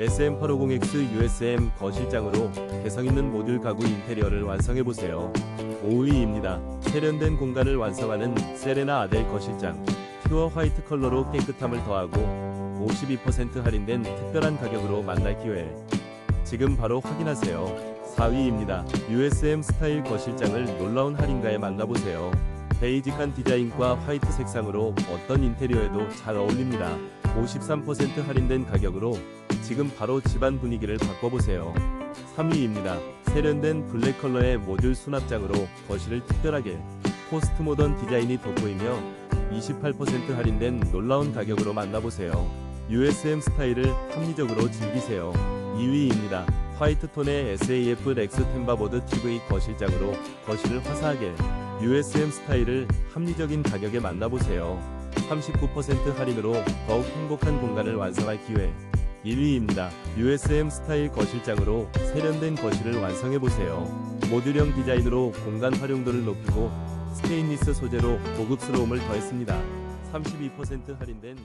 SM850X USM 거실장으로 개성있는 모듈 가구 인테리어를 완성해보세요. 5위입니다. 세련된 공간을 완성하는 세레나 아델 거실장. 퓨어 화이트 컬러로 깨끗함을 더하고 52% 할인된 특별한 가격으로 만날 기회. 지금 바로 확인하세요. 4위입니다. USM 스타일 거실장을 놀라운 할인가에 만나보세요. 베이직한 디자인과 화이트 색상으로 어떤 인테리어에도 잘 어울립니다. 53% 할인된 가격으로 지금 바로 집안 분위기를 바꿔보세요. 3위입니다. 세련된 블랙 컬러의 모듈 수납장으로 거실을 특별하게 포스트 모던 디자인이 돋보이며 28% 할인된 놀라운 가격으로 만나보세요. USM 스타일을 합리적으로 즐기세요. 2위입니다. 화이트 톤의 SAF 렉스 템바보드 TV 거실장으로 거실을 화사하게 USM 스타일을 합리적인 가격에 만나보세요. 39% 할인으로 더욱 행복한 공간을 완성할 기회. 1위입니다. USM 스타일 거실장으로 세련된 거실을 완성해보세요. 모듈형 디자인으로 공간 활용도를 높이고 스테인리스 소재로 고급스러움을 더했습니다. 32% 할인된